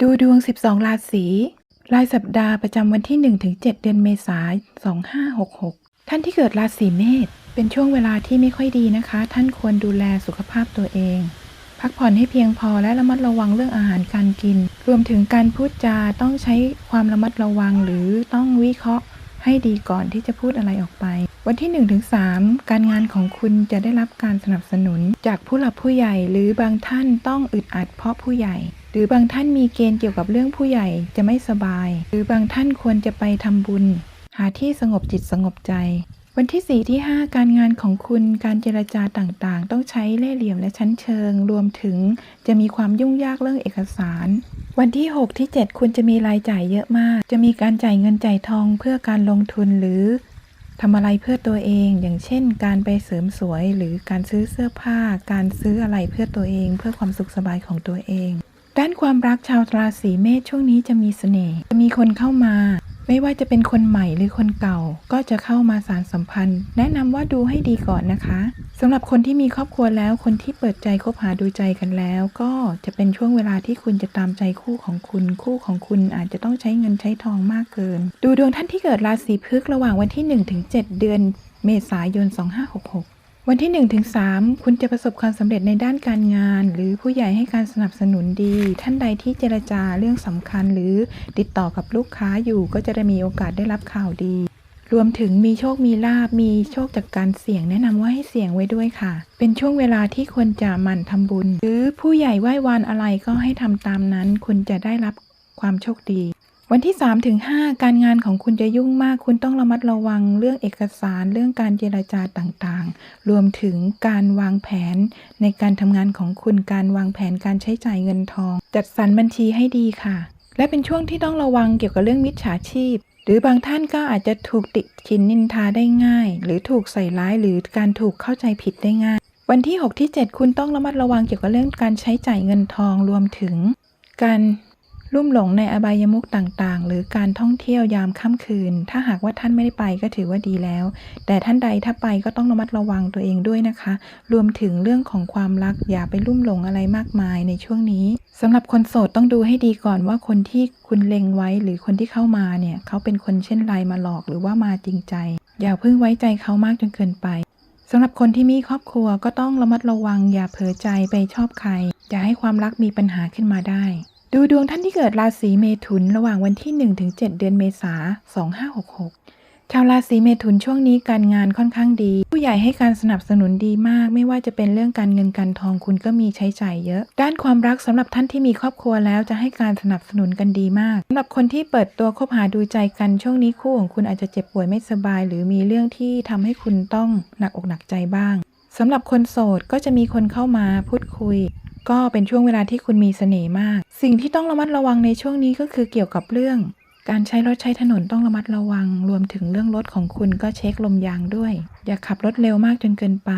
ดูดวง 12 ราศีรายสัปดาห์ประจำวันที่ 1-7 เดือนเมษายน 2566 ท่านที่เกิดราศีเมษเป็นช่วงเวลาที่ไม่ค่อยดีนะคะ ท่านควรดูแลสุขภาพตัวเอง พักผ่อนให้เพียงพอและระมัดระวังเรื่องอาหารการกิน รวมถึงการพูดจาต้องใช้ความระมัดระวังหรือต้องวิเคราะห์ให้ดีก่อนที่จะพูดอะไรออกไป วันที่ 1-3 การงานของคุณจะได้รับการสนับสนุน จากผู้หลักผู้ใหญ่หรือบางท่านต้องอึดอัดเพราะผู้ใหญ่ หรือบางท่านมีเกณฑ์เกี่ยวกับเรื่องผู้ใหญ่จะไม่สบาย หรือบางท่านควรจะไปทำบุญ หาที่สงบจิตสงบใจ วันที่ 4 ที่ 5 การงานของคุณการเจรจาต่างๆ ต้องใช้เล่ห์เหลี่ยมและชั้นเชิง รวมถึงจะมีความยุ่งยากเรื่องเอกสาร วันที่ 6 ที่ 7 คุณจะมีรายจ่ายเยอะมาก จะมีการจ่ายเงินจ่ายทองเพื่อการลงทุนหรือทำอะไรเพื่อตัวเอง อย่างเช่น การไปเสริมสวย หรือการซื้อเสื้อผ้า การซื้ออะไรเพื่อตัวเอง เพื่อความสุขสบายของตัวเอง ด้านความรักชาวราศีเมษช่วงนี้จะมีเสน่ห์จะมีคนเข้ามา ไม่ว่าจะเป็นคนใหม่หรือคนเก่า ก็จะเข้ามาสารสัมพันธ์ แนะนำว่าดูให้ดีก่อนนะคะสำหรับคนที่มีครอบครัวแล้วคนที่เปิดใจคบหาดูใจกันแล้ว ก็จะเป็นช่วงเวลาที่คุณจะตามใจคู่ของคุณ คู่ของคุณอาจจะต้องใช้เงินใช้ทองมากเกิน ดูดวงท่านที่เกิดราศีพฤษภระหว่างวันที่1-7เดือน เมษายน 2566 วันที่ 1-3 คุณจะประสบความสำเร็จในด้านการงาน หรือผู้ใหญ่ให้การสนับสนุนดี ท่านใดที่เจรจาเรื่องสำคัญหรือติดต่อกับลูกค้าอยู่ก็จะได้มีโอกาสได้รับข่าวดี รวมถึงมีโชคมีลาบมีโชคจากการเสี่ยงแนะนำว่าให้เสี่ยงไว้ด้วยค่ะ เป็นช่วงเวลาที่ควรจะหมั่นทำบุญ หรือผู้ใหญ่ไหว้วานอะไรก็ให้ทำตามนั้น คุณจะได้รับความโชคดี วันที่ 3 ถึง 5 การงานของคุณจะยุ่งมาก คุณต้องระมัดระวังเรื่องเอกสาร เรื่องการเจรจาต่างๆ รวมถึงการวางแผนในการทำงานของคุณ การวางแผนการใช้จ่ายเงินทอง จัดสรรบัญชีให้ดีค่ะ และเป็นช่วงที่ต้องระวังเกี่ยวกับเรื่องมิจฉาชีพ หรือบางท่านก็อาจจะถูกติชินนินทาได้ง่าย หรือถูกใส่ร้าย หรือการถูกเข้าใจผิดได้ง่าย วันที่ 6 ที่ 7 คุณต้องระมัดระวังเกี่ยวกับเรื่องการใช้จ่ายเงินทอง รวมถึงการ ลุ่มหลงในอบายมุขต่างๆ หรือการท่องเที่ยวยามค่ำคืน ถ้าหากว่าท่านไม่ได้ไปก็ถือว่าดีแล้ว แต่ท่านใดถ้าไปก็ต้องระมัดระวังตัวเองด้วยนะคะ รวมถึงเรื่องของความรักอย่าไปลุ่มหลงอะไรมากมายในช่วงนี้สำหรับคนโสดต้องดูให้ดีก่อนว่าคนที่คุณเล็งไว้หรือคนที่เข้ามาเนี่ย เขาเป็นคนเช่นไรมาหลอกหรือว่ามาจริงใจ อย่าเพิ่งไว้ใจเขามากจนเกินไปสำหรับคนที่มีครอบครัวก็ต้องระมัดระวังอย่าเผลอใจไปชอบใครอย่าให้ความรักมีปัญหาขึ้นมาได้ ดูดวงท่านที่เกิดราศีเมถุนระหว่างวันที่ 1-7 เดือนเมษา2566 ชาวราศีเมถุนช่วงนี้การงานค่อนข้างดี ผู้ใหญ่ให้การสนับสนุนดีมาก ไม่ว่าจะเป็นเรื่องการเงินการทองคุณก็มีใช้จ่ายเยอะ ด้านความรักสำหรับท่านที่มีครอบครัวแล้วจะให้การสนับสนุนกันดีมากสำหรับคนที่เปิดตัวคบหาดูใจกันช่วงนี้คู่ของคุณอาจจะเจ็บป่วยไม่สบาย หรือมีเรื่องที่ทำให้คุณต้องหนักอกหนักใจบ้างสำหรับคนโสดก็จะมีคนเข้ามาพูดคุย ก็เป็นช่วงเวลาที่คุณมีเสน่ห์มาก สิ่งที่ต้องระมัดระวังในช่วงนี้ก็คือเกี่ยวกับเรื่อง การใช้รถใช้ถนนต้องระมัดระวัง รวมถึงเรื่องรถของคุณก็เช็คลมยางด้วย อย่าขับรถเร็วมากจนเกินไป